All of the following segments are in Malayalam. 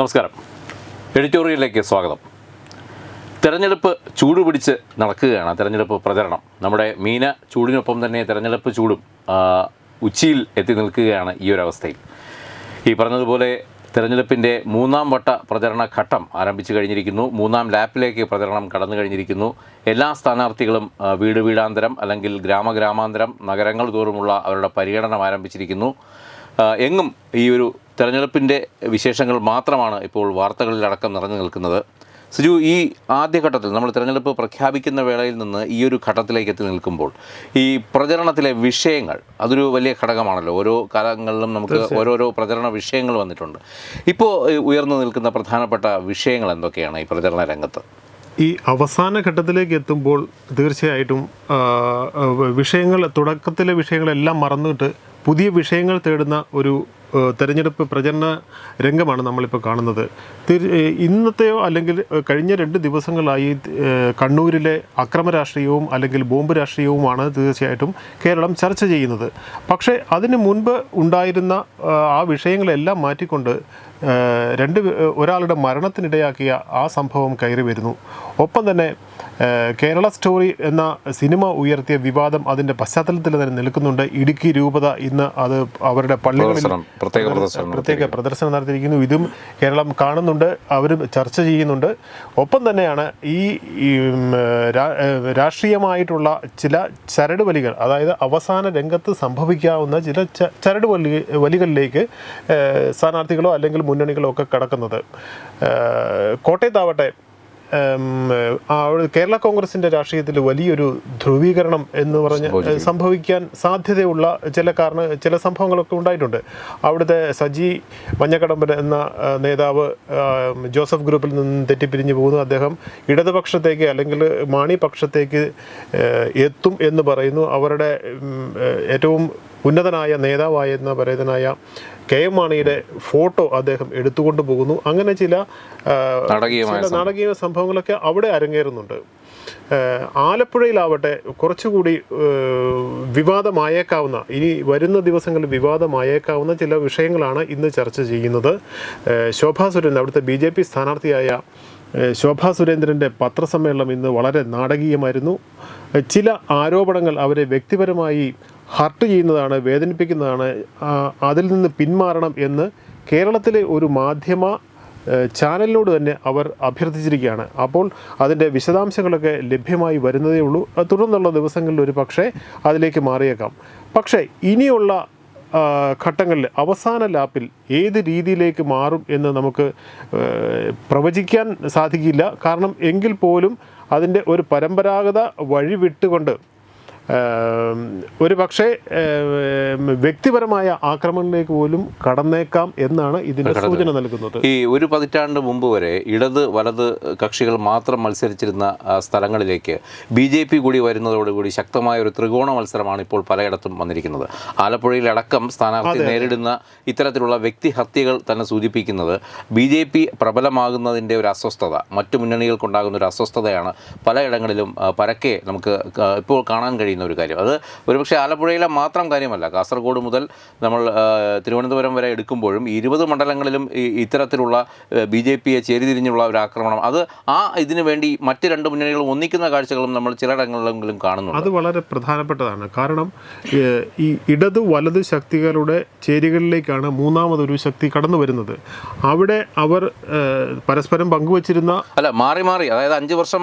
നമസ്കാരം. എഡിറ്റോറിയലിലേക്ക് സ്വാഗതം. തെരഞ്ഞെടുപ്പ് ചൂടുപിടിച്ച് നടക്കുകയാണ്. തെരഞ്ഞെടുപ്പ് പ്രചരണം. നമ്മുടെ മീന ചൂടിനൊപ്പം തന്നെ തെരഞ്ഞെടുപ്പ് ചൂടും ഉച്ചയിൽ എത്തി നിൽക്കുകയാണ് ഈ ഒരു അവസ്ഥയിൽ. ഈ പറഞ്ഞതുപോലെ തെരഞ്ഞെടുപ്പിന്റെ മൂന്നാം വട്ട പ്രചരണ ഘട്ടം ആരംഭിച്ചു കഴിഞ്ഞിരിക്കുന്നു. മൂന്നാം ലാപ്പിലേക്ക് പ്രചരണം കടന്നു കഴിഞ്ഞിരിക്കുന്നു. എല്ലാ സ്ഥാനാർത്ഥികളും വീട് വീടാന്തരം അല്ലെങ്കിൽ ഗ്രാമഗ്രാമാന്തരം നഗരങ്ങൾ തോറുമുള്ള അവരുടെ പര്യടനം ആരംഭിച്ചിരിക്കുന്നു. എങ്ങും ഈ ഒരു തെരഞ്ഞെടുപ്പിന്റെ വിശേഷങ്ങൾ മാത്രമാണ് ഇപ്പോൾ വാർത്തകളിലടക്കം നിറഞ്ഞു നിൽക്കുന്നത്. സിജു ഈ ആദ്യഘട്ടത്തിൽ നമ്മൾ തിരഞ്ഞെടുപ്പ് പ്രഖ്യാപിക്കുന്ന വേളയിൽ നിന്ന് ഈ ഒരു ഘട്ടത്തിലേക്ക് എത്തി നിൽക്കുമ്പോൾ ഈ പ്രചരണത്തിലെ വിഷയങ്ങൾ അതൊരു വലിയ ഘടകമാണല്ലോ. ഓരോ കാലങ്ങളിലും നമുക്ക് ഓരോരോ പ്രചരണ വിഷയങ്ങൾ വന്നിട്ടുണ്ട്. ഇപ്പോൾ ഉയർന്നു നിൽക്കുന്ന പ്രധാനപ്പെട്ട വിഷയങ്ങൾ എന്തൊക്കെയാണ് ഈ പ്രചരണ രംഗത്ത്? ഈ അവസാന ഘട്ടത്തിലേക്ക് എത്തുമ്പോൾ തീർച്ചയായിട്ടും വിഷയങ്ങൾ തുടക്കത്തിലെ വിഷയങ്ങളെല്ലാം മറന്നിട്ട് പുതിയ വിഷയങ്ങൾ തേടുന്ന ഒരു തെരഞ്ഞെടുപ്പ് പ്രചരണ രംഗമാണ് നമ്മളിപ്പോൾ കാണുന്നത്. ഇന്നത്തെയോ അല്ലെങ്കിൽ കഴിഞ്ഞ രണ്ട് ദിവസങ്ങളായി കണ്ണൂരിലെ അക്രമ രാഷ്ട്രീയവും അല്ലെങ്കിൽ ബോംബ് രാഷ്ട്രീയവുമാണ് തീർച്ചയായിട്ടും കേരളം ചർച്ച ചെയ്യുന്നത്. പക്ഷേ അതിന് മുൻപ് ഉണ്ടായിരുന്ന ആ, വിഷയങ്ങളെല്ലാം മാറ്റിക്കൊണ്ട് രണ്ട് ഒരാളുടെ മരണത്തിനിടയാക്കിയ ആ സംഭവം കയറി വരുന്നു. ഒപ്പം തന്നെ കേരള സ്റ്റോറി എന്ന സിനിമ ഉയർത്തിയ വിവാദം അതിന്റെ പശ്ചാത്തലത്തിൽ തന്നെ നിൽക്കുന്നുണ്ട്. ഇടുക്കി രൂപത ഇന്ന് അത് അവരുടെ പള്ളികളിൽ പ്രത്യേക പ്രദർശനം നടത്തിയിരിക്കുന്നു. ഇതും കേരളം കാണുന്നുണ്ട് അവരും ചർച്ച ചെയ്യുന്നുണ്ട്. ഒപ്പം തന്നെയാണ് ഈ രാഷ്ട്രീയമായിട്ടുള്ള ചില ചരട് വലികൾ അതായത് അവസാന രംഗത്ത് സംഭവിക്കാവുന്ന ചില ചരടുവലി ചരട് വലി വലികളിലേക്ക് സ്ഥാനാർത്ഥികളോ അല്ലെങ്കിൽ മുന്നണികളോ ഒക്കെ കടക്കുന്നത് കോട്ടയത്താവട്ടെ കേരള കോൺഗ്രസിന്റെ രാഷ്ട്രീയത്തിൽ വലിയൊരു ധ്രുവീകരണം എന്ന് പറഞ്ഞ് സംഭവിക്കാൻ സാധ്യതയുള്ള ചില കാരണ ചില സംഭവങ്ങളൊക്കെ ഉണ്ടായിട്ടുണ്ട്. അവിടുത്തെ സജി മഞ്ഞക്കടമ്പൻ എന്ന നേതാവ് ജോസഫ് ഗ്രൂപ്പിൽ നിന്ന് തെറ്റിപ്പിരിഞ്ഞു പോകുന്നു. അദ്ദേഹം ഇടതുപക്ഷത്തേക്ക് അല്ലെങ്കിൽ മാണി പക്ഷത്തേക്ക് എത്തും എന്ന് പറയുന്നു. അവരുടെ ഏറ്റവും ഉന്നതനായ നേതാവായ പരേതനായ കെ എം മാണിയുടെ ഫോട്ടോ അദ്ദേഹം എടുത്തുകൊണ്ട് പോകുന്നു. അങ്ങനെ ചില നാടകീയ സംഭവങ്ങളൊക്കെ അവിടെ അരങ്ങേറുന്നുണ്ട്. ആലപ്പുഴയിലാവട്ടെ കുറച്ചുകൂടി വിവാദമായേക്കാവുന്ന ഇനി വരുന്ന ദിവസങ്ങളിൽ വിവാദമായേക്കാവുന്ന ചില വിഷയങ്ങളാണ് ഇന്ന് ചർച്ച ചെയ്യുന്നത്. ശോഭാ സുരേന്ദ്രൻ അവിടുത്തെ ബി ജെ പി സ്ഥാനാർത്ഥിയായ ശോഭാ സുരേന്ദ്രന്റെ പത്രസമ്മേളനം ഇന്ന് വളരെ നാടകീയമായിരുന്നു. ചില ആരോപണങ്ങൾ അവരെ വ്യക്തിപരമായി ഹർട്ട് ചെയ്യുന്നതാണ് വേദനിപ്പിക്കുന്നതാണ് അതിൽ നിന്ന് പിന്മാറണം എന്ന് കേരളത്തിലെ ഒരു മാധ്യമ ചാനലിനോട് തന്നെ അവർ അഭ്യർത്ഥിച്ചിരിക്കുകയാണ്. അപ്പോൾ അതിന്റെ വിശദാംശങ്ങളൊക്കെ ലഭ്യമായി വരുന്നതേ ഉള്ളൂ. തുടർന്നുള്ള ദിവസങ്ങളിൽ ഒരു പക്ഷേ അതിലേക്ക് മാറിയേക്കാം. പക്ഷേ ഇനിയുള്ള ഘട്ടങ്ങളിൽ അവസാന ലാപ്പിൽ ഏത് രീതിയിലേക്ക് മാറും എന്ന് നമുക്ക് പ്രവചിക്കാൻ സാധിക്കില്ല. കാരണം എങ്കിൽ പോലും അതിന്റെ ഒരു പരമ്പരാഗത വഴി വിട്ടുകൊണ്ട് ഒരു പക്ഷേ വ്യക്തിപരമായ ആക്രമണങ്ങളിലേക്ക് പോലും കടന്നേക്കാം എന്നാണ് ഇതിന്റെ സൂചന നൽകുന്നത്. ഈ ഒരു പതിറ്റാണ്ട് മുമ്പ് വരെ ഇടത് വലത് കക്ഷികൾ മാത്രം മത്സരിച്ചിരുന്ന സ്ഥലങ്ങളിലേക്ക് ബി ജെ പി കൂടി വരുന്നതോടുകൂടി ശക്തമായ ഒരു ത്രികോണ മത്സരമാണ് ഇപ്പോൾ പലയിടത്തും വന്നിരിക്കുന്നത്. ആലപ്പുഴയിൽ അടക്കം സ്ഥാനാർത്ഥി നേരിടുന്ന ഇത്തരത്തിലുള്ള വ്യക്തിഹത്യകൾ തന്നെ സൂചിപ്പിക്കുന്നത് ബി ജെ പി പ്രബലമാകുന്നതിന്റെ ഒരു അസ്വസ്ഥത മറ്റു മുന്നണികൾക്കുണ്ടാകുന്ന ഒരു അസ്വസ്ഥതയാണ് പലയിടങ്ങളിലും പരക്കെ നമുക്ക് ഇപ്പോൾ കാണാൻ കഴിയുന്ന ഒരു കാര്യം. അത് ഒരുപക്ഷെ ആലപ്പുഴയിലെ മാത്രം കാര്യമല്ല. കാസർഗോഡ് മുതൽ നമ്മൾ തിരുവനന്തപുരം വരെ എടുക്കുമ്പോഴും ഇരുപത് മണ്ഡലങ്ങളിലും ഇത്തരത്തിലുള്ള ബി ജെ പിയെ ചേരിതിരിഞ്ഞുള്ള ഒരു ആക്രമണം. അത് ആ ഇതിനു വേണ്ടി മറ്റ് രണ്ട് മുന്നണികളും ഒന്നിക്കുന്ന കാഴ്ചകളും നമ്മൾ ചിലയിടങ്ങളിലെങ്കിലും കാണുന്നുണ്ട്. അത് വളരെ പ്രധാനപ്പെട്ടതാണ്. കാരണം ഈ ഇടത് വലത് ശക്തികളുടെ ചേരികളിലേക്കാണ് മൂന്നാമതൊരു ശക്തി കടന്നു വരുന്നത്. അവിടെ അവർ പരസ്പരം പങ്കുവച്ചിരുന്ന അല്ല മാറി മാറി. അതായത് അഞ്ച് വർഷം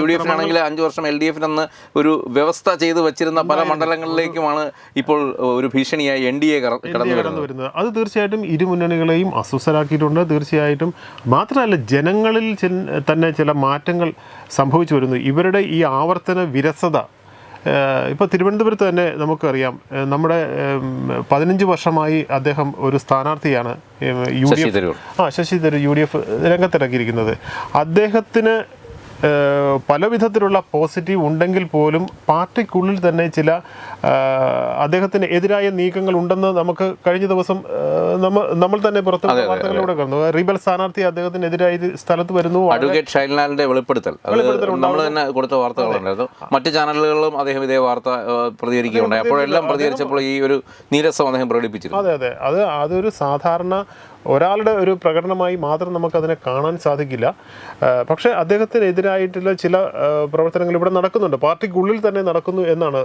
യു ഡി എഫിനാണെങ്കിൽ അഞ്ച് വർഷം എൽ ഡി എഫിനെന്ന് ഒരു വ്യവസ്ഥ ചെയ്ത് വെച്ചിരുന്ന പല മണ്ഡലങ്ങളിലേക്കുമാണ് ഇപ്പോൾ ഒരു ഭീഷണിയായി എൻ ഡി എ കടന്നു വരുന്നത് അത് തീർച്ചയായിട്ടും ഇരുമുന്നണികളെയും അസ്വസ്ഥരാക്കിയിട്ടുണ്ട്. തീർച്ചയായിട്ടും മാത്രമല്ല ജനങ്ങളിൽ തന്നെ ചില മാറ്റങ്ങൾ സംഭവിച്ചു വരുന്നു. ഇവരുടെ ഈ ആവർത്തന വിരസത ഇപ്പോൾ തിരുവനന്തപുരത്ത് തന്നെ നമുക്കറിയാം നമ്മുടെ പതിനഞ്ച് വർഷമായി അദ്ദേഹം ഒരു സ്ഥാനാർത്ഥിയാണ് യു ഡി എഫ് ആ Shashi Tharoor U D F രംഗത്തിറക്കിയിരിക്കുന്നത്. അദ്ദേഹത്തിന് പല വിധത്തിലുള്ള പോസിറ്റീവ് ഉണ്ടെങ്കിൽ പോലും പാർട്ടിക്കുള്ളിൽ തന്നെ ചില അദ്ദേഹത്തിന് എതിരായ നീക്കങ്ങൾ ഉണ്ടെന്ന് നമുക്ക് കഴിഞ്ഞ ദിവസം നമ്മൾ നമ്മൾ തന്നെ പുറത്തു വാർത്തകളിലൂടെ കണ്ടു റീബൽ സ്ഥാനാർത്ഥി അദ്ദേഹത്തിനെതിരായി സ്ഥലത്ത് വരുന്നു. അഡ്വക്കേറ്റ് ഷൈൽനാലിന്റെ വെളിപ്പെടുത്തൽ. നമ്മൾ തന്നെ കൊടുത്ത വാർത്തകളുണ്ടായിരുന്നു മറ്റ് ചാനലുകളിലും അദ്ദേഹം ഇതേ വാർത്ത പ്രതികരിക്കുകയുണ്ടായി. അപ്പോഴെല്ലാം പ്രതികരിച്ചപ്പോൾ ഈ ഒരു നീരസം അദ്ദേഹം പ്രകടിപ്പിച്ചിരുന്നു. അതെ അതെ. അത് അതൊരു സാധാരണ ഒരാളുടെ ഒരു പ്രകടനമായി മാത്രം നമുക്കതിനെ കാണാൻ സാധിക്കില്ല. പക്ഷേ അദ്ദേഹത്തിനെതിരായിട്ടുള്ള ചില പ്രവർത്തനങ്ങൾ ഇവിടെ നടക്കുന്നുണ്ട്. പാർട്ടിക്കുള്ളിൽ തന്നെ നടക്കുന്നു എന്നാണ്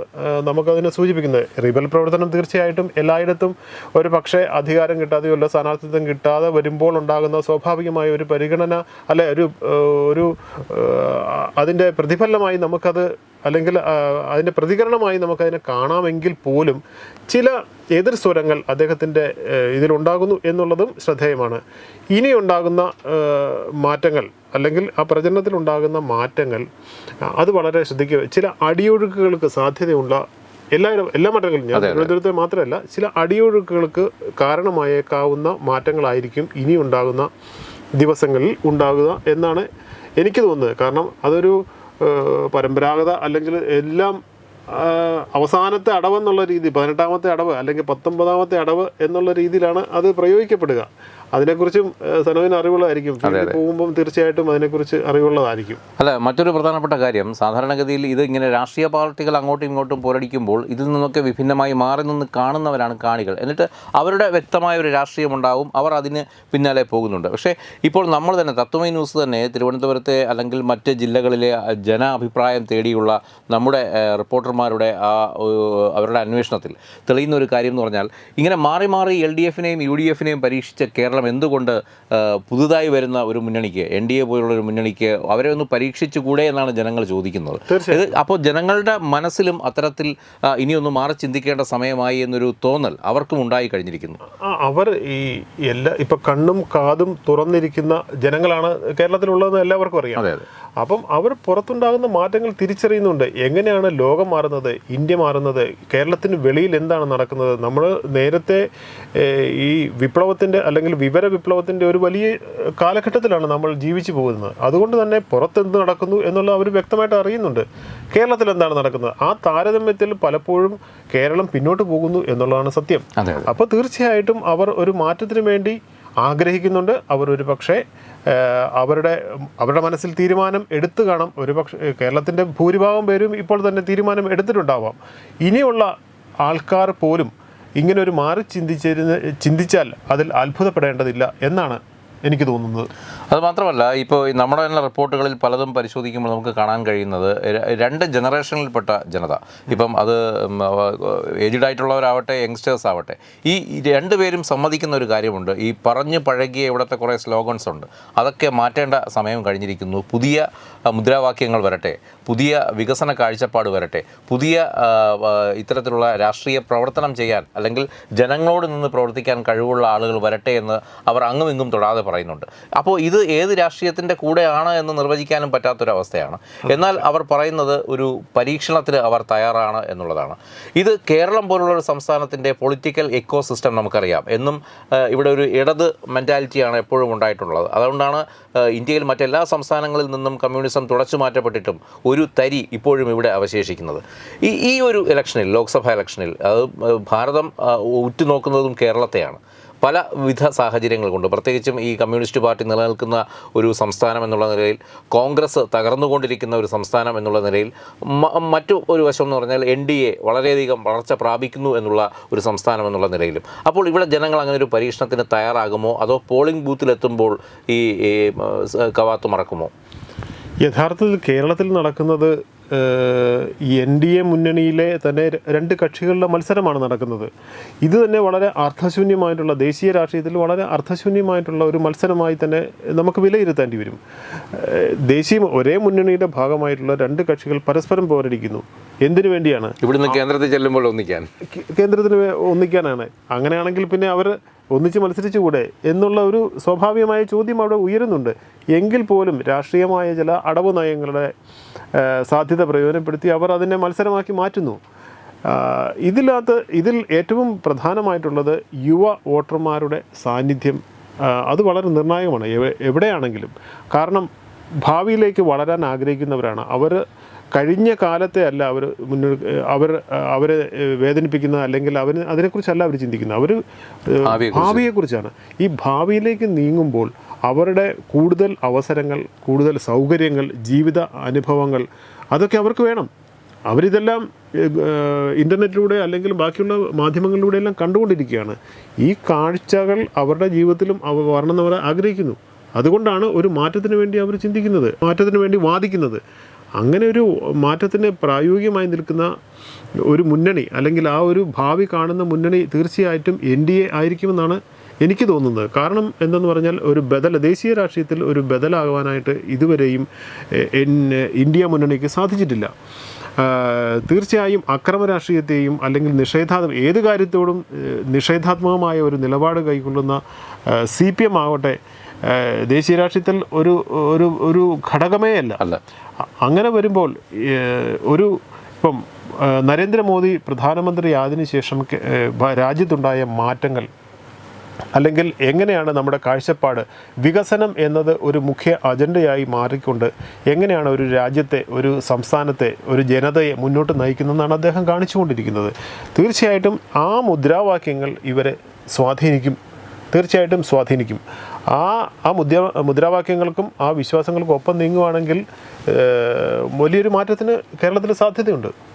നമുക്കതിനെ സൂചിപ്പിക്കുന്നത്. റിബൽ പ്രവർത്തനം തീർച്ചയായിട്ടും എല്ലായിടത്തും ഒരു പക്ഷേ അധികാരം കിട്ടാതെയോ അല്ല സ്ഥാനാർത്ഥിത്വം കിട്ടാതെ വരുമ്പോൾ ഉണ്ടാകുന്ന സ്വാഭാവികമായ ഒരു പരിഗണന അല്ലെ ഒരു ഒരു അതിന്റെ പ്രതിഫലമായി നമുക്കത് അല്ലെങ്കിൽ അതിന്റെ പ്രതികരണമായി നമുക്കതിനെ കാണാമെങ്കിൽ പോലും ചില എതിർ സ്വരങ്ങൾ അദ്ദേഹത്തിന്റെ ഇതിലുണ്ടാകുന്നു എന്നുള്ളതും ശ്രദ്ധേയമാണ്. ഇനിയുണ്ടാകുന്ന മാറ്റങ്ങൾ അല്ലെങ്കിൽ ആ പ്രചരണത്തിലുണ്ടാകുന്ന മാറ്റങ്ങൾ അത് വളരെ ശ്രദ്ധിക്കുക. ചില അടിയൊഴുക്കുകൾക്ക് സാധ്യതയുള്ള എല്ലാവരും എല്ലാ മാറ്റങ്ങളും ഞാൻ തിരുവനന്തപുരത്തെ മാത്രമല്ല ചില അടിയൊഴുക്കുകൾക്ക് കാരണമായേക്കാവുന്ന മാറ്റങ്ങളായിരിക്കും ഇനി ഉണ്ടാകുന്ന ദിവസങ്ങളിൽ ഉണ്ടാകുക എന്നാണ് എനിക്ക് തോന്നുന്നത്. കാരണം അതൊരു പരമ്പരാഗത അല്ലെങ്കിൽ എല്ലാം അവസാനത്തെ അവസാനത്തെ അടവെന്നുള്ള രീതി പതിനെട്ടാമത്തെ അടവ് അല്ലെങ്കിൽ പത്തൊമ്പതാമത്തെ അടവ് എന്നുള്ള രീതിയിലാണ് അത് പ്രയോഗിക്കപ്പെടുക. അതിനെക്കുറിച്ചും സനോവിന് അറിവുള്ളതായിരിക്കും. പോകുമ്പോൾ പോകുമ്പം തീർച്ചയായിട്ടും അതിനെക്കുറിച്ച് അറിവുള്ളതായിരിക്കും. അല്ല മറ്റൊരു പ്രധാനപ്പെട്ട കാര്യം സാധാരണഗതിയിൽ ഇത് ഇങ്ങനെ രാഷ്ട്രീയ പാർട്ടികൾ അങ്ങോട്ടും ഇങ്ങോട്ടും പോരടിക്കുമ്പോൾ ഇതിൽ നിന്നൊക്കെ വിഭിന്നമായി മാറി നിന്ന് കാണുന്നവരാണ് കാണികൾ. എന്നിട്ട് അവരുടെ വ്യക്തമായ ഒരു രാഷ്ട്രീയം ഉണ്ടാവും അവർ അതിന് പിന്നാലെ പോകുന്നുണ്ട്. പക്ഷേ ഇപ്പോൾ നമ്മൾ തന്നെ തത്വമൈ ന്യൂസ് തന്നെ തിരുവനന്തപുരത്തെ അല്ലെങ്കിൽ മറ്റ് ജില്ലകളിലെ ജനാഭിപ്രായം തേടിയുള്ള നമ്മുടെ റിപ്പോർട്ടർമാരുടെ ആ അവരുടെ അന്വേഷണത്തിൽ തെളിയുന്ന ഒരു കാര്യം എന്ന് പറഞ്ഞാൽ ഇങ്ങനെ മാറി മാറി എൽ ഡി എഫിനെയും യു ഡി എഫിനെയും പരീക്ഷിച്ച കേരളം എന്തുകൊണ്ട് പുതുതായി വരുന്ന ഒരു മുന്നണിക്ക് എൻ ഡി എ പോലുള്ള ഒരു മുന്നണിക്ക് അവരെ ഒന്ന് പരീക്ഷിച്ചുകൂടെ എന്നാണ് ജനങ്ങൾ ചോദിക്കുന്നത്. ഇത് അപ്പോൾ ജനങ്ങളുടെ മനസ്സിലും അത്തരത്തിൽ ഇനിയൊന്ന് മാറി ചിന്തിക്കേണ്ട സമയമായി എന്നൊരു തോന്നൽ അവർക്കും ഉണ്ടായി കഴിഞ്ഞിരിക്കുന്നു. അവർ ഈ എല്ലാ ഇപ്പം കണ്ണും കാതും തുറന്നിരിക്കുന്ന ജനങ്ങളാണ് കേരളത്തിലുള്ളതെന്ന് എല്ലാവർക്കും അറിയാം. അതെ അതെ. അപ്പം അവർ പുറത്തുണ്ടാകുന്ന മാറ്റങ്ങൾ തിരിച്ചറിയുന്നുണ്ട്. എങ്ങനെയാണ് ലോകം മാറുന്നത്? ഇന്ത്യ മാറുന്നത്? കേരളത്തിന് വെളിയിൽ എന്താണ് നടക്കുന്നത്? നമ്മൾ നേരത്തെ ഈ വിപ്ലവത്തിന്റെ അല്ലെങ്കിൽ വിവര വിപ്ലവത്തിന്റെ ഒരു വലിയ കാലഘട്ടത്തിലാണ് നമ്മൾ ജീവിച്ചു പോകുന്നത്. അതുകൊണ്ട് തന്നെ പുറത്തെന്ത് നടക്കുന്നു എന്നുള്ള അവർ വ്യക്തമായിട്ട് അറിയുന്നുണ്ട്. കേരളത്തിൽ എന്താണ് നടക്കുന്നത്? ആ താരതമ്യത്തിൽ പലപ്പോഴും കേരളം പിന്നോട്ട് പോകുന്നു എന്നുള്ളതാണ് സത്യം. അപ്പോൾ തീർച്ചയായിട്ടും അവർ ഒരു മാറ്റത്തിന് വേണ്ടി ആഗ്രഹിക്കുന്നുണ്ട്. അവർ ഒരു പക്ഷേ അവരുടെ അവരുടെ മനസ്സിൽ തീരുമാനം എടുത്തു കാണും. ഒരു പക്ഷേ കേരളത്തിന്റെ ഭൂരിഭാഗം പേരും ഇപ്പോൾ തന്നെ തീരുമാനം എടുത്തിട്ടുണ്ടാവാം. ഇനിയുള്ള ആൾക്കാർ പോലും ഇങ്ങനെ ഒരു മാറി ചിന്തിച്ചിരുന്ന് ചിന്തിച്ചാൽ അതിൽ അത്ഭുതപ്പെടേണ്ടതില്ല എന്നാണ് എനിക്ക് തോന്നുന്നത്. അത് മാത്രമല്ല ഇപ്പോൾ നമ്മുടെ തന്നെ റിപ്പോർട്ടുകളിൽ പലതും പരിശോധിക്കുമ്പോൾ നമുക്ക് കാണാൻ കഴിയുന്നത് രണ്ട് ജനറേഷനിൽപ്പെട്ട ജനത. ഇപ്പം അത് ഏജ്ഡ് ആയിട്ടുള്ളവരാവട്ടെ യങ്സ്റ്റേഴ്സ് ആവട്ടെ ഈ രണ്ടുപേരും സമ്മതിക്കുന്ന ഒരു കാര്യമുണ്ട്. ഈ പറഞ്ഞ് പഴകിയ ഇവിടുത്തെ കുറേ സ്ലോഗൻസ് ഉണ്ട്. അതൊക്കെ മാറ്റേണ്ട സമയം കഴിഞ്ഞിരിക്കുന്നു. പുതിയ മുദ്രാവാക്യങ്ങൾ വരട്ടെ പുതിയ വികസന കാഴ്ചപ്പാട് വരട്ടെ പുതിയ ഇത്തരത്തിലുള്ള രാഷ്ട്രീയ പ്രവർത്തനം ചെയ്യാൻ അല്ലെങ്കിൽ ജനങ്ങളോട് നിന്ന് പ്രവർത്തിക്കാൻ കഴിവുള്ള ആളുകൾ വരട്ടെ എന്ന് അവർ അങ്ങും ഇങ്ങും തൊടാതെ പറയുന്നുണ്ട്. അപ്പോൾ ഇത് ഏത് രാഷ്ട്രീയത്തിന്റെ കൂടെയാണ് എന്ന് നിർവചിക്കാനും പറ്റാത്തൊരവസ്ഥയാണ്. എന്നാൽ അവർ പറയുന്നത് ഒരു പരീക്ഷണത്തിന് അവർ തയ്യാറാണ് എന്നുള്ളതാണ്. ഇത് കേരളം പോലുള്ള ഒരു സംസ്ഥാനത്തിന്റെ പൊളിറ്റിക്കൽ എക്കോ സിസ്റ്റം നമുക്കറിയാം. എന്നും ഇവിടെ ഒരു ഇടത് മെന്റാലിറ്റിയാണ് എപ്പോഴും ഉണ്ടായിട്ടുള്ളത്. അതുകൊണ്ടാണ് ഇന്ത്യയിൽ മറ്റെല്ലാ സംസ്ഥാനങ്ങളിൽ നിന്നും കമ്മ്യൂണിസം തുടച്ചു മാറ്റപ്പെട്ടിട്ടും ഒരു തരി ഇപ്പോഴും ഇവിടെ അവശേഷിക്കുന്നത്. ഈ ഈ ഒരു ഇലക്ഷനിൽ ലോക്സഭാ ഇലക്ഷനിൽ അത് ഭാരതം ഉറ്റുനോക്കുന്നതും കേരളത്തെയാണ്. പല വിധ സാഹചര്യങ്ങൾ കൊണ്ട് പ്രത്യേകിച്ചും ഈ കമ്മ്യൂണിസ്റ്റ് പാർട്ടി നിലനിൽക്കുന്ന ഒരു സംസ്ഥാനം എന്നുള്ള നിലയിൽ കോൺഗ്രസ് തകർന്നുകൊണ്ടിരിക്കുന്ന ഒരു സംസ്ഥാനം എന്നുള്ള നിലയിൽ മറ്റു ഒരു വശം എന്ന് പറഞ്ഞാൽ എൻ ഡി എ വളരെയധികം വളർച്ച പ്രാപിക്കുന്നു എന്നുള്ള ഒരു സംസ്ഥാനം എന്നുള്ള നിലയിലും. അപ്പോൾ ഇവിടെ ജനങ്ങൾ അങ്ങനെ ഒരു പരീക്ഷണത്തിന് തയ്യാറാകുമോ? അതോ പോളിംഗ് ബൂത്തിലെത്തുമ്പോൾ ഈ, കവാത്ത് മറക്കുമോ? യഥാർത്ഥത്തിൽ കേരളത്തിൽ നടക്കുന്നത് എൻ ഡി എ മുന്നണിയിലെ തന്നെ രണ്ട് കക്ഷികളുടെ മത്സരമാണ് നടക്കുന്നത്. ഇത് തന്നെ വളരെ അർത്ഥശൂന്യമായിട്ടുള്ള ദേശീയ രാഷ്ട്രീയത്തിൽ വളരെ അർത്ഥശൂന്യമായിട്ടുള്ള ഒരു മത്സരമായി തന്നെ നമുക്ക് വിലയിരുത്തേണ്ടി വരും. ദേശീയ ഒരേ മുന്നണിയുടെ ഭാഗമായിട്ടുള്ള രണ്ട് കക്ഷികൾ പരസ്പരം പോരടിക്കുന്നു. എന്തിനു വേണ്ടിയാണ്? ഇവിടുന്ന് കേന്ദ്രത്തിൽ ചെല്ലുമ്പോൾ ഒന്നിക്കാൻ. കേന്ദ്രത്തിന് ഒന്നിക്കാനാണ്. അങ്ങനെയാണെങ്കിൽ പിന്നെ അവർ ഒന്നിച്ച് മത്സരിച്ചുകൂടെ എന്നുള്ള ഒരു സ്വാഭാവികമായ ചോദ്യം അവിടെ ഉയരുന്നുണ്ട്. എങ്കിൽ പോലും രാഷ്ട്രീയമായ ചില അടവ് നയങ്ങളുടെ സാധ്യത പ്രയോജനപ്പെടുത്തി അവർ അതിനെ മത്സരമാക്കി മാറ്റുന്നു. ഇതിലകത്ത് ഇതിൽ ഏറ്റവും പ്രധാനമായിട്ടുള്ളത് യുവ വോട്ടർമാരുടെ സാന്നിധ്യം അത് വളരെ നിർണായകമാണ്. എവിടെയാണെങ്കിലും. കാരണം ഭാവിയിലേക്ക് വളരാൻ ആഗ്രഹിക്കുന്നവരാണ്. അവർ കഴിഞ്ഞ കാലത്തെ അല്ല അവർ മുന്നോട്ട് അവർ അവരെ വേദനിപ്പിക്കുന്ന അല്ലെങ്കിൽ അവർ അതിനെക്കുറിച്ചല്ല അവർ ചിന്തിക്കുന്നത്. അവർ ഭാവിയെക്കുറിച്ച്. ഭാവിയെക്കുറിച്ചാണ്. ഈ ഭാവിയിലേക്ക് നീങ്ങുമ്പോൾ അവരുടെ കൂടുതൽ അവസരങ്ങൾ കൂടുതൽ സൗകര്യങ്ങൾ ജീവിത അനുഭവങ്ങൾ അതൊക്കെ അവർക്ക് വേണം. അവരിതെല്ലാം ഇന്റർനെറ്റിലൂടെ അല്ലെങ്കിൽ ബാക്കിയുള്ള മാധ്യമങ്ങളിലൂടെ എല്ലാം കണ്ടുകൊണ്ടിരിക്കുകയാണ്. ഈ കാഴ്ചകൾ അവരുടെ ജീവിതത്തിലും അവർ വരണമെന്ന് അവർ ആഗ്രഹിക്കുന്നു. അതുകൊണ്ടാണ് ഒരു മാറ്റത്തിന് വേണ്ടി അവർ ചിന്തിക്കുന്നത് മാറ്റത്തിന് വേണ്ടി വാദിക്കുന്നത്. അങ്ങനെ ഒരു മാറ്റത്തിന് പ്രായോഗികമായി നിൽക്കുന്ന ഒരു മുന്നണി അല്ലെങ്കിൽ ആ ഒരു ഭാവി കാണുന്ന മുന്നണി തീർച്ചയായിട്ടും എൻ ഡി എ ആയിരിക്കുമെന്നാണ് എനിക്ക് തോന്നുന്നത്. കാരണം എന്തെന്ന് പറഞ്ഞാൽ ഒരു ബദൽ ദേശീയ രാഷ്ട്രീയത്തിൽ ഒരു ബദലാകുവാനായിട്ട് ഇതുവരെയും ഇന്ത്യ മുന്നണിക്ക് സാധിച്ചിട്ടില്ല. തീർച്ചയായും അക്രമ രാഷ്ട്രീയത്തെയും അല്ലെങ്കിൽ നിഷേധാത്മ ഏത് കാര്യത്തോടും നിഷേധാത്മകമായ ഒരു നിലപാട് കൈക്കൊള്ളുന്ന സി പി എം ആവട്ടെ ദേശീയ രാഷ്ട്രീയത്തിൽ ഒരു ഒരു ഒരു ഘടകമേ അല്ല. അല്ല. അങ്ങനെ വരുമ്പോൾ ഒരു ഇപ്പം നരേന്ദ്രമോദി പ്രധാനമന്ത്രി ആയതിനു ശേഷം രാജ്യത്തുണ്ടായ മാറ്റങ്ങൾ അല്ലെങ്കിൽ എങ്ങനെയാണ് നമ്മുടെ കാഴ്ചപ്പാട് വികസനം എന്നത് ഒരു മുഖ്യ അജണ്ടയായി മാറിക്കൊണ്ട് എങ്ങനെയാണ് ഒരു രാജ്യത്തെ ഒരു സംസ്ഥാനത്തെ ഒരു ജനതയെ മുന്നോട്ട് നയിക്കുന്നതെന്നാണ് അദ്ദേഹം കാണിച്ചുകൊണ്ടിരിക്കുന്നത്. തീർച്ചയായിട്ടും ആ മുദ്രാവാക്യങ്ങൾ ഇവരെ സ്വാധീനിക്കും. തീർച്ചയായിട്ടും സ്വാധീനിക്കും. ആ ആ മുദ്ര മുദ്രാവാക്യങ്ങൾക്കും ആ വിശ്വാസങ്ങൾക്കും ഒപ്പം നീങ്ങുവാണെങ്കിൽ വലിയൊരു മാറ്റത്തിന് കേരളത്തിൽ സാധ്യതയുണ്ട്.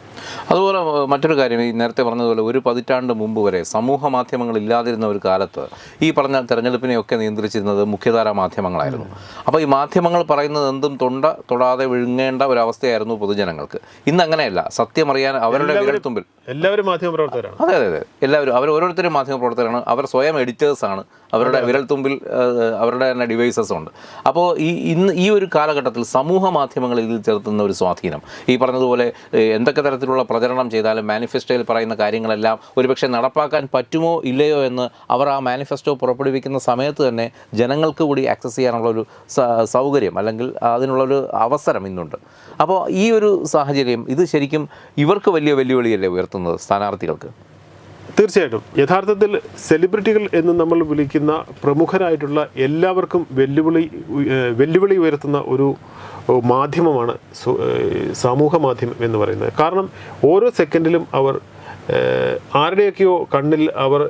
അതുപോലെ മറ്റൊരു കാര്യം ഈ നേരത്തെ പറഞ്ഞതുപോലെ ഒരു പതിറ്റാണ്ട് മുമ്പ് വരെ സമൂഹ മാധ്യമങ്ങൾ ഇല്ലാതിരുന്ന ഒരു കാലത്ത് ഈ പറഞ്ഞ തെരഞ്ഞെടുപ്പിനെയൊക്കെ നിയന്ത്രിച്ചിരുന്നത് മുഖ്യധാരാ മാധ്യമങ്ങളായിരുന്നു. അപ്പോൾ ഈ മാധ്യമങ്ങൾ പറയുന്നത് എന്തും തൊണ്ട തൊടാതെ വിഴുങ്ങേണ്ട ഒരു അവസ്ഥയായിരുന്നു പൊതുജനങ്ങൾക്ക്. ഇന്ന് അങ്ങനെയല്ല. സത്യമറിയാൻ അവരുടെ വിരൽത്തുമ്പിൽ എല്ലാവരും മാധ്യമപ്രവർത്തകരാണ് അതെ അതെ അതെ. എല്ലാവരും അവർ ഓരോരുത്തരും മാധ്യമ പ്രവർത്തകരാണ്. അവർ സ്വയം എഡിറ്റേഴ്സ് ആണ്. അവരുടെ വിരൽത്തുമ്പിൽ അവരുടെ തന്നെ ഡിവൈസസ് ഉണ്ട്. അപ്പോൾ ഈ ഇന്ന് ഈ ഒരു കാലഘട്ടത്തിൽ സമൂഹ മാധ്യമങ്ങളിൽ ഇതിൽ ചെലുത്തുന്ന ഒരു സ്വാധീനം. ഈ പറഞ്ഞതുപോലെ എന്തൊക്കെ തരത്തിലുള്ള പ്രചരണം ചെയ്താലും മാനിഫെസ്റ്റോയിൽ പറയുന്ന കാര്യങ്ങളെല്ലാം ഒരുപക്ഷെ നടപ്പാക്കാൻ പറ്റുമോ ഇല്ലയോ എന്ന് അവർ ആ മാനിഫെസ്റ്റോ പുറപ്പെടുവിക്കുന്ന സമയത്ത് തന്നെ ജനങ്ങൾക്ക് കൂടി ആക്സസ് ചെയ്യാനുള്ള ഒരു സൗകര്യം അല്ലെങ്കിൽ അതിനുള്ളൊരു അവസരം ഇന്നുണ്ട്. അപ്പോൾ ഈ ഒരു സാഹചര്യം ഇത് ശരിക്കും ഇവർക്ക് വലിയ വെല്ലുവിളിയല്ലേ ഉയർത്തുന്നത്? സ്ഥാനാർത്ഥികൾക്ക്? തീർച്ചയായിട്ടും. യഥാർത്ഥത്തിൽ സെലിബ്രിറ്റികൾ എന്ന് നമ്മൾ വിളിക്കുന്ന പ്രമുഖരായിട്ടുള്ള എല്ലാവർക്കും വെല്ലുവിളി വെല്ലുവിളി ഉയർത്തുന്ന ഒരു മാധ്യമമാണ് സമൂഹ മാധ്യമം എന്ന് പറയുന്നത്. കാരണം ഓരോ സെക്കൻഡിലും അവർ ആരുടെയൊക്കെയോ കണ്ണിൽ അവർ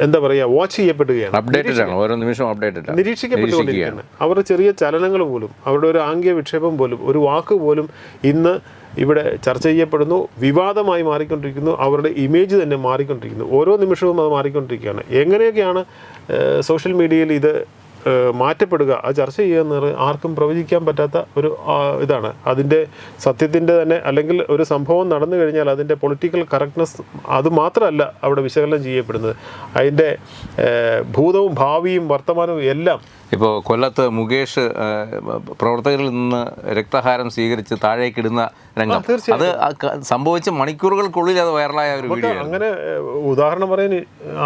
എന്താ പറയുക വാച്ച് ചെയ്യപ്പെടുകയാണ്. അപ്ഡേറ്റഡ് ആണ്. ഓരോ നിമിഷവും അപ്ഡേറ്റഡ് നിരീക്ഷിക്കപ്പെട്ടുകൊണ്ടിരിക്കുകയാണ് അവരുടെ ചെറിയ ചലനങ്ങൾ പോലും അവരുടെ ഒരു ആംഗ്യ വിക്ഷേപം പോലും ഒരു വാക്ക് പോലും ഇന്ന് ഇവിടെ ചർച്ച ചെയ്യപ്പെടുന്നു. വിവാദമായി മാറിക്കൊണ്ടിരിക്കുന്നു. അവരുടെ ഇമേജ് തന്നെ മാറിക്കൊണ്ടിരിക്കുന്നു. ഓരോ നിമിഷവും അത് മാറിക്കൊണ്ടിരിക്കുകയാണ്. എങ്ങനെയൊക്കെയാണ് സോഷ്യൽ മീഡിയയിൽ ഇത് മാറ്റപ്പെടുക. ആ ചർച്ച ചെയ്യുക എന്നത് ആർക്കും പ്രവചിക്കാൻ പറ്റാത്ത ഒരു ഇതാണ്. അതിന്റെ സത്യത്തിന്റെ തന്നെ അല്ലെങ്കിൽ ഒരു സംഭവം നടന്നു കഴിഞ്ഞാൽ അതിന്റെ പൊളിറ്റിക്കൽ കറക്റ്റ്നെസ് അത് മാത്രമല്ല അവിടെ വിശകലനം ചെയ്യപ്പെടുന്നത്. അതിന്റെ ഭൂതവും ഭാവിയും വർത്തമാനവും എല്ലാം ഇപ്പോൾ കൊല്ലത്ത് മുകേഷ് പ്രവർത്തകരിൽ നിന്ന് രക്തഹാരം സ്വീകരിച്ച് താഴേക്കിടുന്ന രംഗം. അത് സംഭവിച്ച മണിക്കൂറുകൾക്കുള്ളിൽ അത് വൈറലായ ഒരു വീഡിയോ അങ്ങനെ ഉദാഹരണം പറയാൻ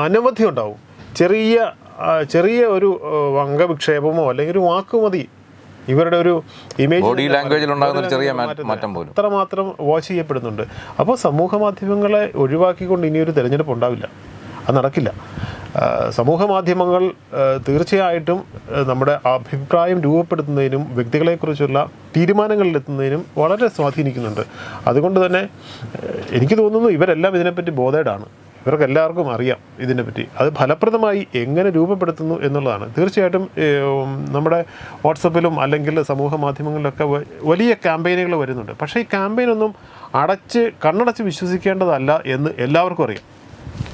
അനവധി ഉണ്ടാവും. ചെറിയ ചെറിയ ഒരു അംഗവിക്ഷേപമോ അല്ലെങ്കിൽ ഒരു വാക്കുമതി ഇവരുടെ ഒരു ഇമേജ് ബോഡി ലാംഗ്വേജിൽ ഉണ്ടാകുന്ന ചെറിയ മാറ്റം പോലും. അത്രമാത്രം വാച്ച് ചെയ്യപ്പെടുന്നുണ്ട്. അപ്പോൾ സമൂഹ മാധ്യമങ്ങളെ ഒഴിവാക്കിക്കൊണ്ട് ഇനിയൊരു തെരഞ്ഞെടുപ്പ് ഉണ്ടാവില്ല. അത് നടക്കില്ല. സമൂഹ മാധ്യമങ്ങൾ തീർച്ചയായിട്ടും നമ്മുടെ അഭിപ്രായം രൂപപ്പെടുത്തുന്നതിനും വ്യക്തികളെക്കുറിച്ചുള്ള തീരുമാനങ്ങളിലെത്തുന്നതിനും വളരെ സ്വാധീനിക്കുന്നുണ്ട്. അതുകൊണ്ട് തന്നെ എനിക്ക് തോന്നുന്നു ഇവരെല്ലാം ഇതിനെപ്പറ്റി ബോധേഡാണ്. ഇവർക്ക് എല്ലാവർക്കും അറിയാം ഇതിനെപ്പറ്റി. അത് ഫലപ്രദമായി എങ്ങനെ രൂപപ്പെടുത്തുന്നു എന്നുള്ളതാണ്. തീർച്ചയായിട്ടും നമ്മുടെ വാട്സപ്പിലും അല്ലെങ്കിൽ സമൂഹ മാധ്യമങ്ങളിലൊക്കെ വലിയ ക്യാമ്പയിനുകൾ വരുന്നുണ്ട്. പക്ഷേ ഈ ക്യാമ്പയിനൊന്നും അടച്ച് കണ്ണടച്ച് വിശ്വസിക്കേണ്ടതല്ല എന്ന് എല്ലാവർക്കും അറിയാം.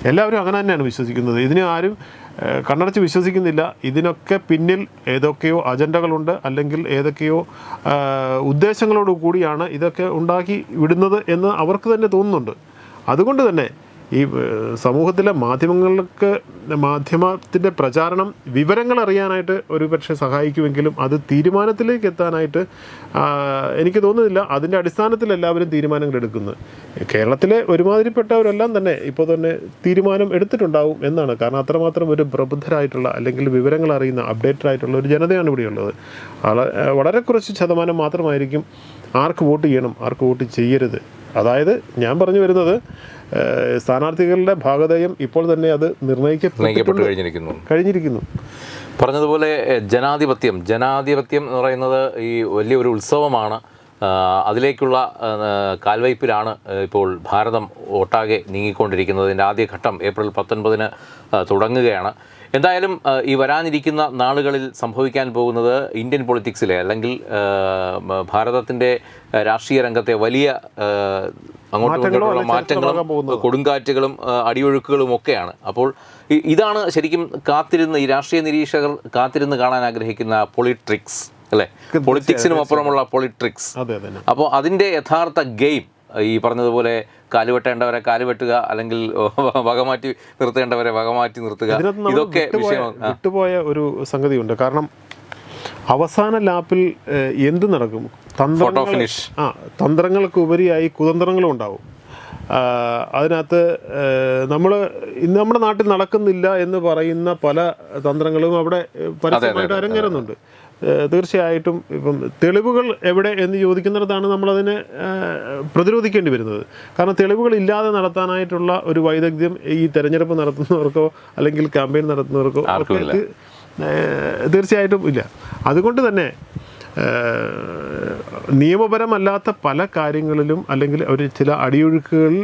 എല്ലാവരും അങ്ങനെ തന്നെയാണ് വിശ്വസിക്കുന്നത്. ഇതിനെ ആരും കണ്ണടച്ച് വിശ്വസിക്കുന്നില്ല. ഇതിനൊക്കെ പിന്നിൽ ഏതൊക്കെയോ അജണ്ടകളുണ്ട് അല്ലെങ്കിൽ ഏതൊക്കെയോ ഉദ്ദേശങ്ങളോട് കൂടിയാണ് ഇതൊക്കെ ഉണ്ടാക്കി വിടുന്നത് എന്ന് അവർക്ക് തന്നെ തോന്നുന്നുണ്ട്. അതുകൊണ്ട് തന്നെ ഈ സമൂഹത്തിലെ മാധ്യമങ്ങൾക്ക് മാധ്യമത്തിന്റെ പ്രചാരണം വിവരങ്ങൾ അറിയാനായിട്ട് ഒരു പക്ഷെ സഹായിക്കുമെങ്കിലും അത് തീരുമാനത്തിലേക്ക് എത്താനായിട്ട് എനിക്ക് തോന്നുന്നില്ല. അതിന്റെ അടിസ്ഥാനത്തിൽ എല്ലാവരും തീരുമാനങ്ങൾ എടുക്കുന്നത് കേരളത്തിലെ ഒരുമാതിരിപ്പെട്ടവരെല്ലാം തന്നെ ഇപ്പോൾ തന്നെ തീരുമാനം എടുത്തിട്ടുണ്ടാവും എന്നാണ്. കാരണം അത്രമാത്രം ഒരു പ്രബുദ്ധരായിട്ടുള്ള അല്ലെങ്കിൽ വിവരങ്ങൾ അറിയുന്ന അപ്ഡേറ്റഡ് ആയിട്ടുള്ള ഒരു ജനതയാണ് ഇവിടെ ഉള്ളത്. വളരെ കുറച്ച് ശതമാനം മാത്രമായിരിക്കും ആർക്ക് വോട്ട് ചെയ്യണം ആർക്ക് വോട്ട് ചെയ്യരുത്. അതായത് ഞാൻ പറഞ്ഞു വരുന്നത് സ്ഥാനാർത്ഥികളുടെ ഭാഗതയും ഇപ്പോൾ തന്നെ അത് നിർണയിക്കപ്പെട്ട് കഴിഞ്ഞിരിക്കുന്നു. കഴിഞ്ഞിരിക്കുന്നു. പറഞ്ഞതുപോലെ ജനാധിപത്യം. ജനാധിപത്യം എന്ന് പറയുന്നത് ഈ വലിയൊരു ഉത്സവമാണ്. അതിലേക്കുള്ള കാൽവയ്പിലാണ് ഇപ്പോൾ ഭാരതം ഒട്ടാകെ നീങ്ങിക്കൊണ്ടിരിക്കുന്നത്. ഇതിന്റെ ആദ്യഘട്ടം ഏപ്രിൽ പത്തൊൻപതിന് തുടങ്ങുകയാണ്. എന്തായാലും ഈ വരാനിരിക്കുന്ന നാളുകളിൽ സംഭവിക്കാൻ പോകുന്നത് ഇന്ത്യൻ പൊളിറ്റിക്സിലെ അല്ലെങ്കിൽ ഭാരതത്തിന്റെ രാഷ്ട്രീയ രംഗത്തെ വലിയ അങ്ങോട്ടും മാറ്റങ്ങളോ കൊടുങ്കാറ്റുകളും അടിയൊഴുക്കുകളും ഒക്കെയാണ്. അപ്പോൾ ഇതാണ് ശരിക്കും കാത്തിരുന്ന് ഈ രാഷ്ട്രീയ നിരീക്ഷകർ കാത്തിരുന്ന് കാണാൻ ആഗ്രഹിക്കുന്ന പൊളിട്രിക്സ് അല്ലേ? പൊളിറ്റിക്സിനും അപ്പുറമുള്ള പൊളിട്രിക്സ്. അപ്പോൾ അതിന്റെ യഥാർത്ഥ ഗെയിം ഈ പറഞ്ഞതുപോലെ കാലുവെട്ടേണ്ടവരെ കാലുവെട്ടുക അല്ലെങ്കിൽ വകമാറ്റി നിർത്തേണ്ടവരെ വകമാറ്റി നിർത്തുക. ഇതൊക്കെ വിട്ടുപോയ ഒരു സംഗതിയുണ്ട്. കാരണം അവസാന ലാപ്പിൽ എന്ത് നടക്കും? തന്ത്രങ്ങൾ finish. ആ തന്ത്രങ്ങൾക്ക് ഉപരിയായി കുതന്ത്രങ്ങളും ഉണ്ടാവും. അതിനകത്ത് നമ്മൾ ഇന്ന് നമ്മുടെ നാട്ടിൽ നടക്കുന്നില്ല എന്ന് പറയുന്ന പല തന്ത്രങ്ങളും അവിടെ പരസ്യമായിട്ട് അരങ്ങേറുന്നുണ്ട്. തീർച്ചയായിട്ടും ഇപ്പം തെളിവുകൾ എവിടെ എന്ന് ചോദിക്കുന്നിടത്താണ് നമ്മളതിനെ പ്രതിരോധിക്കേണ്ടി വരുന്നത്. കാരണം തെളിവുകൾ ഇല്ലാതെ നടത്താനായിട്ടുള്ള ഒരു വൈദഗ്ധ്യം ഈ തെരഞ്ഞെടുപ്പ് നടത്തുന്നവർക്കോ അല്ലെങ്കിൽ ക്യാമ്പയിൻ നടത്തുന്നവർക്കോ തീർച്ചയായിട്ടും ഇല്ല. അതുകൊണ്ട് തന്നെ നിയമപരമല്ലാത്ത പല കാര്യങ്ങളിലും അല്ലെങ്കിൽ അവർ ചില അടിയൊഴുക്കുകൾ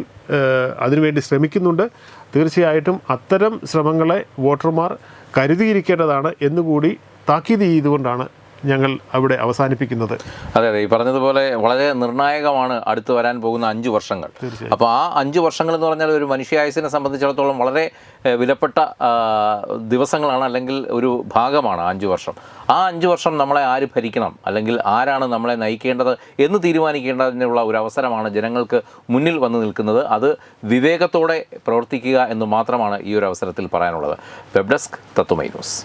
അതിനുവേണ്ടി ശ്രമിക്കുന്നുണ്ട്. തീർച്ചയായിട്ടും അത്തരം ശ്രമങ്ങളെ വോട്ടർമാർ കരുതിയിരിക്കേണ്ടതാണ് എന്നുകൂടി താക്കീത് ചെയ്തുകൊണ്ടാണ് ഞങ്ങൾ അവിടെ അവസാനിപ്പിക്കുന്നത്. അതെ അതെ. ഈ പറഞ്ഞതുപോലെ വളരെ നിർണായകമാണ് അടുത്ത് വരാൻ പോകുന്ന അഞ്ച് വർഷങ്ങൾ. അപ്പോൾ ആ അഞ്ച് വർഷങ്ങൾ എന്ന് പറഞ്ഞാൽ ഒരു മനുഷ്യായുസിനെ സംബന്ധിച്ചിടത്തോളം വളരെ വിലപ്പെട്ട ദിവസങ്ങളാണ് അല്ലെങ്കിൽ ഒരു ഭാഗമാണ് അഞ്ച് വർഷം. ആ അഞ്ച് വർഷം നമ്മളെ ആര് ഭരിക്കണം? അല്ലെങ്കിൽ ആരാണ് നമ്മളെ നയിക്കേണ്ടത് എന്ന് തീരുമാനിക്കേണ്ടതിനുള്ള ഒരു അവസരമാണ് ജനങ്ങൾക്ക് മുന്നിൽ വന്നു നിൽക്കുന്നത്. അത് വിവേകത്തോടെ പ്രവർത്തിക്കുക എന്ന് മാത്രമാണ് ഈ ഒരു അവസരത്തിൽ പറയാനുള്ളത്. Web desk Tatwamayi news.